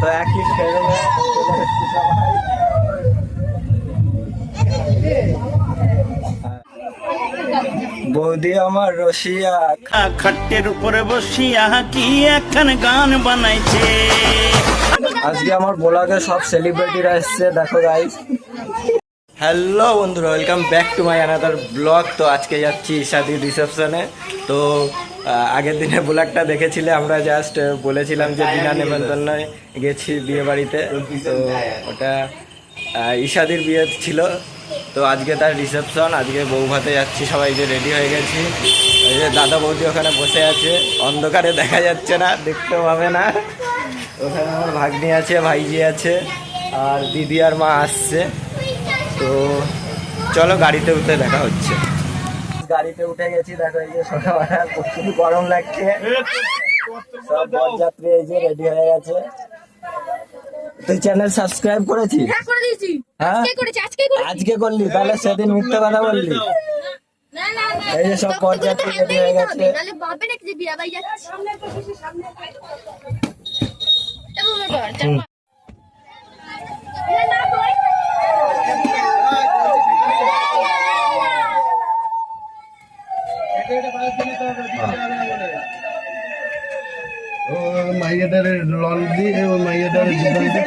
তো একই বৌদি আমার রসিয়া। খাট্টের উপরে বসিয়া কি একখান গান বানাইছে? আজকে আমার ব্লগে সব সেলিব্রিটিরা এসছে দেখো গাইস হ্যালো বন্ধুরা welcome back to my another blog তো আজকে যাচ্ছি ঈশাদির রিসেপশনে তো আগের দিনে ব্লগটা দেখেছিলে, আমরা জাস্ট বলেছিলাম যে বিনা নেমন্তন্ন গেছি বিয়ে বাড়িতে। তো ওটা ঈশাদির বিয়ে ছিল। তো আজকে তার রিসেপশন আজকে বউ ভাতে যাচ্ছি, সবাই যে রেডি হয়ে গেছি। যে দাদা বৌদি ওখানে বসে আছে, অন্ধকারে দেখা যাচ্ছে না, দেখতেও পাবে না। ওখানে আমার ভাগ্নি আছে, ভাইজি আছে, আর দিদি আর মা আসছে। তো চলো গাড়িতে উঠে দেখা হচ্ছে। গাড়িতে উঠে গেছি দেখো এই যে সকালবেলা প্রচুর গরম লাগছে। সব বরযাত্রী এই যে রেডি হয়ে গেছে। তুই চ্যানেল সাবস্ক্রাইব করেছিস? হ্যাঁ হ্যাঁ? আজকে করলি তাহলে সেদিন মিথ্যে কথা বললি। না না না এই যে সব বরযাত্রী সামনে হয়ে গেছে। হবে, নাহলে ভাববে নাকি যে বিয়া বাড়ি যাচ্ছে সামনে তো বেশি সামনে এভাবে কর, চাপ। হুম। না, না, বই। ও মাইয়াটারে লল দিয়ে মাইয়াটারে মাইয়াটার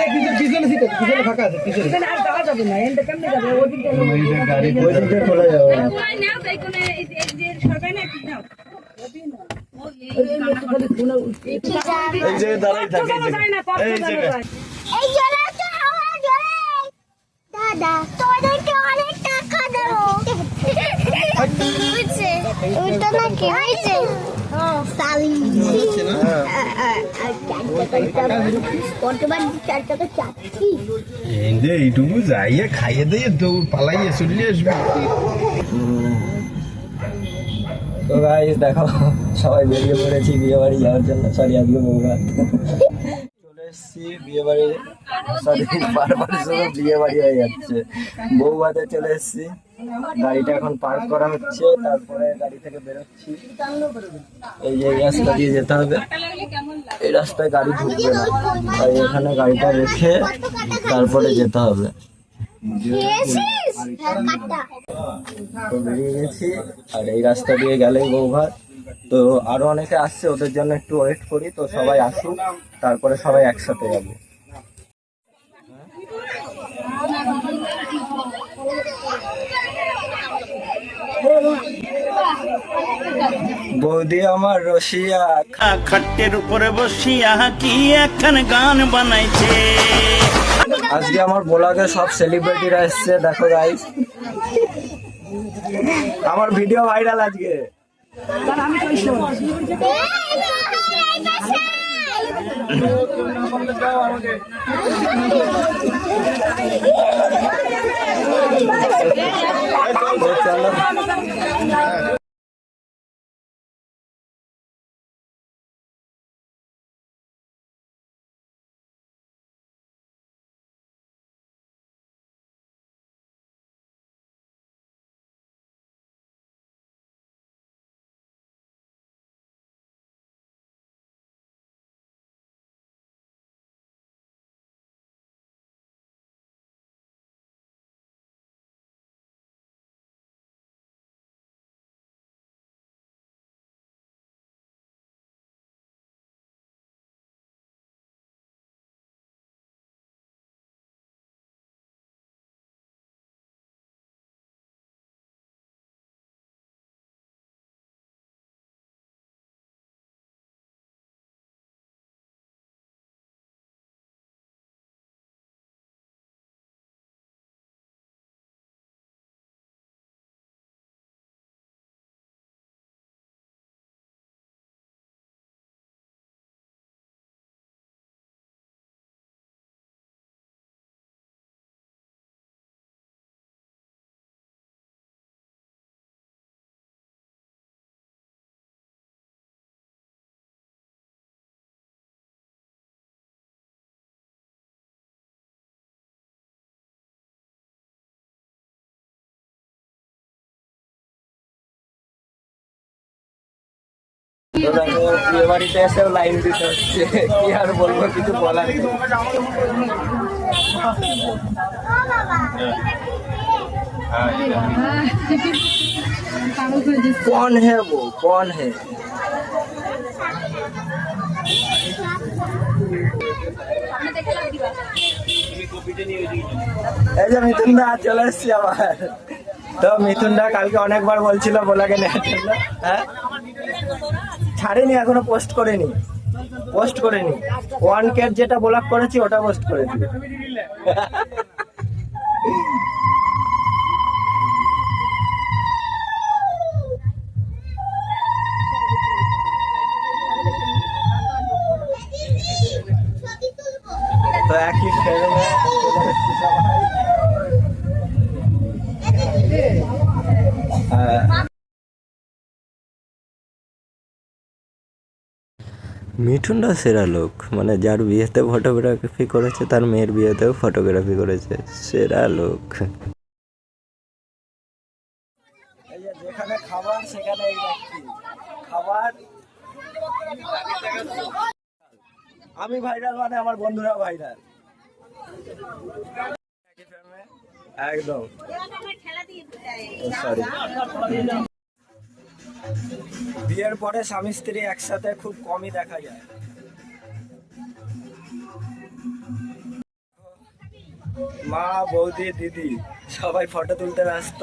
গাড়ি ওই চলে যাব নাও, তাই কোনো এই- এই যে সরকার না, একটু নাও। এই যে দাঁড়াই থাকে এই যে। এই জায়গায় এই জলাটা আমার জলে দাদা তোদেরকে অনেক এইটুকু যাইয়ে খাইয়ে দিয়ে তো পালাইয়ে চলে আসবে। তো গাইস দেখো সবাই বেরিয়ে পড়েছি বিয়ে বাড়ি যাওয়ার জন্য। সরি আজকে বৌভাত চলে এসেছি বিয়ে বাড়ি। সরি বারবার শুধু বিয়ে বাড়ি হয়ে যাচ্ছে। বৌভাতে চলে এসেছি। গাড়িটা এখন পার্ক করা হচ্ছে, তারপরে গাড়ি থেকে বেরোচ্ছি। এই যে রাস্তা দিয়ে যেতে হবে। এই রাস্তায় গাড়ি ঢুকবে না। তাই এখানে গাড়িটা রেখে তারপরে যেতে হবে। বেরিয়ে গেছি। আর এই রাস্তা দিয়ে গেলেই বৌভাত তো আরও অনেকে আসছে, ওদের জন্য একটু ওয়েট করি। তো সবাই আসুক, তারপরে সবাই একসাথে যাব। বৌদি আমার রসিয়া। খাট্টের উপরে বসিয়া কি একখান গান বানাইছে? আজকে আমার ব্লগে সব সেলিব্রিটিরা এসছে দেখো গাইস আমার ভিডিও ভাইরাল আজকে। তো বিয়ে বাড়িতে এসেও লাইন দিতে হচ্ছে কি আর বলবো কিছু বলার নেই ও বাবা कौन है वो कौन है সামনে দেখে লাভ দিবা এই যে মিথুন দা চলে এসছি আবার তো মিথুন দা কালকে অনেকবার বলছিল বলাকে নেওয়ার জন্য হ্যাঁ ছাড়িনি, এখনও পোস্ট করিনি। পোস্ট করিনি। ওয়ান কেট যেটা ব্লক করেছি, ওটা পোস্ট করেছি। তো একই মিঠুনটা সেরা লোক। মানে যার বিয়েতে ফটোগ্রাফি করেছে তার মেয়ের বিয়েতেও ফটোগ্রাফি করেছে। সেরা লোক। যেখানে খাবার সেখানে খাবার। আমি ভাইরাল মানে আমার বন্ধুরা ভাইরাল একদম। সরি বিয়ের পরে স্বামী স্ত্রী একসাথে খুব কমই দেখা যায়। মা, বৌদি, দিদি, সবাই ফটো তুলতে ব্যস্ত।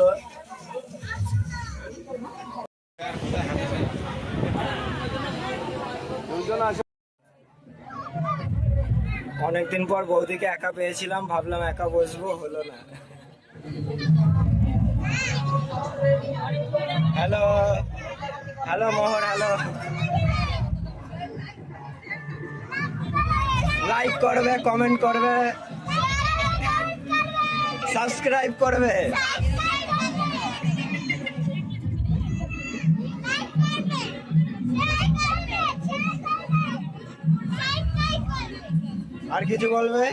অনেকদিন পর বৌদিকে একা পেয়েছিলাম, ভাবলাম একা বসবো, হলো না। Hello hello Mohor hello. Like করবে কমেন্ট করবে। সাবস্ক্রাইব করবে। আর কিছু বলবে?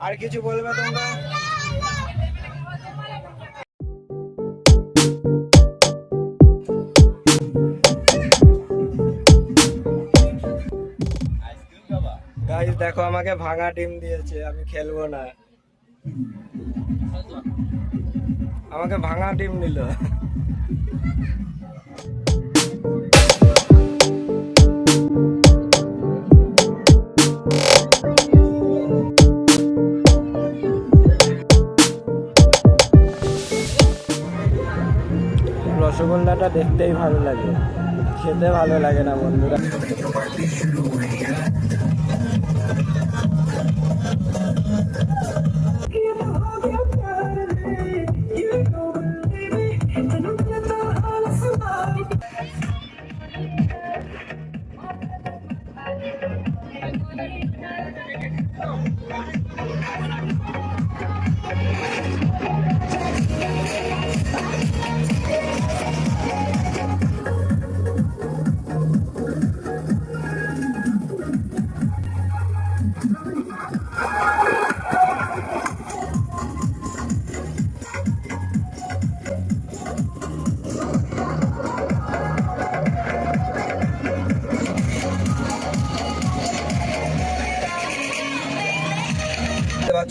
আর কিছু বলবে তোমরা? দেখো, আমাকে ভাঙা ডিম দিয়েছে, আমি খেলব না। আমাকে ভাঙা ডিম নিল। রসগোল্লাটা দেখতেই ভালো লাগে। খেতে ভালো লাগে না, বন্ধুরা।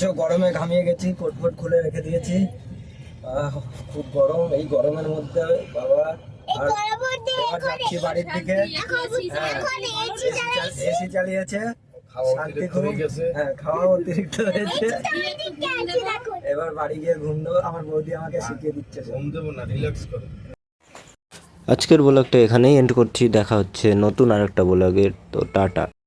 দেখতে পাচ্ছ গরমে ঘামিয়ে গেছি কোট ফোট খুলে রেখে দিয়েছি। আহ, খুব গরম এই গরমের মধ্যে বাবা আর এবার যাচ্ছি বাড়ির দিকে এসি চালিয়েছে শান্তি খুব হ্যাঁ খাওয়া অতিরিক্ত হয়েছে। এবার বাড়ি গিয়ে ঘুম দেবো আমার বৌদি আমাকে শিখিয়ে দিচ্ছে। সব। ঘুম দেবো না রিল্যাক্স করো। আজকের ব্লগটা এখানেই এন্ড করছি দেখা হচ্ছে নতুন আরেকটা ব্লগের তো টাটা।